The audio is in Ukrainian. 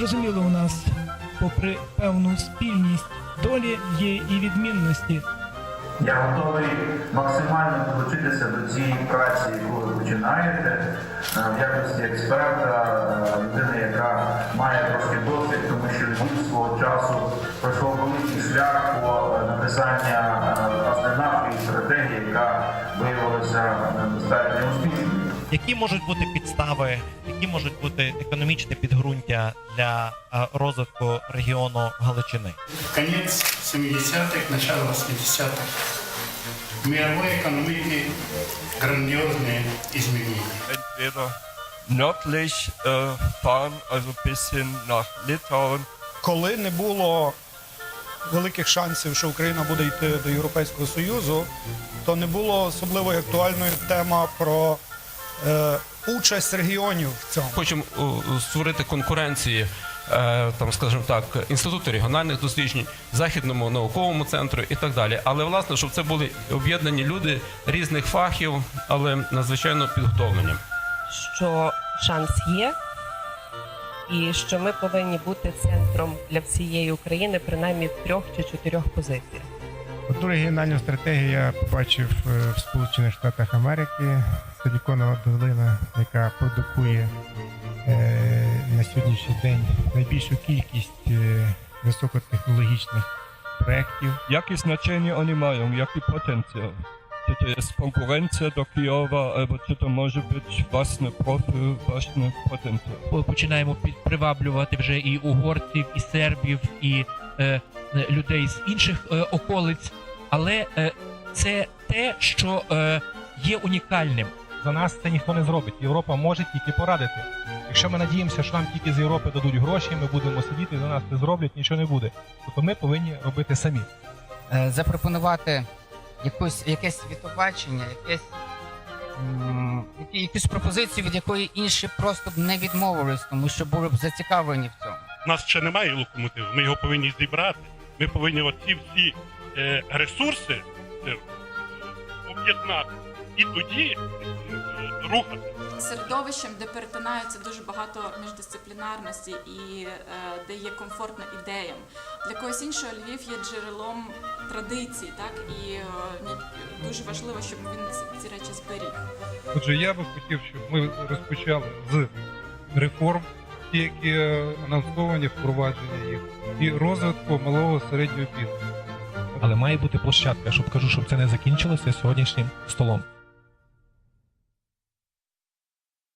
Зрозуміло, у нас, попри певну спільність долі, є і відмінності. Я готовий максимально долучитися до цієї праці, яку ви починаєте, е, в якості експерта, е, людини, яка має трошки досвід, тому що Львів свого часу пройшов великий шлях по е, написання власне нашої стратегії, яка виявилася достатньо успішною. Які можуть бути підстави, які можуть бути економічне підґрунтя для е, розвитку регіону Галичини? Конец 70-х, начало 80-х. Мировой экономики грандиозные изменения. entweder nördlich äh, fahren, also bis hin nach Litauen, коли не було великих шансів, що Україна буде йти до Європейського Союзу, то не було особливо актуальною тема про участь регіонів в цьому. Хочемо о, створити конкуренції, е, там, скажімо так, інституту регіональних досліджень, західному науковому центру і так далі. Але власне, щоб це були об'єднані люди різних фахів, але надзвичайно підготовлені. що шанс є, і що ми повинні бути центром для всієї України, принаймні в трьох чи чотирьох позиціях. Одну регіональну стратегію я побачив е, в Сполучених Штатах Америки. Силіконова долина, яка продукує е, на сьогоднішній день найбільшу кількість е, високотехнологічних проєктів. jakie znaczenie oni mają, jaki potencjał? Czy to jest konkurencja do Kijowa, albo czy to może być własny profil, własny potencjał? По- Починаємо приваблювати вже і угорців, і сербів, і людей з інших е, околиць. Але е, це те, що е, є унікальним. За нас це ніхто не зробить. Європа може тільки порадити. Якщо ми надіємося, що нам тільки з Європи дадуть гроші, ми будемо сидіти, за нас це зроблять, нічого не буде. Тобто ми повинні робити самі. е, запропонувати якусь, якесь світобачення, якесь, м, якусь пропозицію, від якої інші просто б не відмовились, тому що були б зацікавлені в цьому. У нас ще немає локомотиву, ми його повинні зібрати. Ми повинні оці всі е, ресурси е, об'єднати і тоді е, рухати. середовищем, де перетинаються дуже багато міждисциплінарності і е, де є комфортно ідеям. Для когось іншого Львів є джерелом традицій, так і е, дуже важливо, щоб він ці речі зберіг. Отже, я би хотів, щоб ми розпочали з реформ, ті, які е, анонсовані, впровадження їх, і розвитку малого середнього бізнесу. Але має бути площадка, щоб кажу, щоб це не закінчилося сьогоднішнім столом.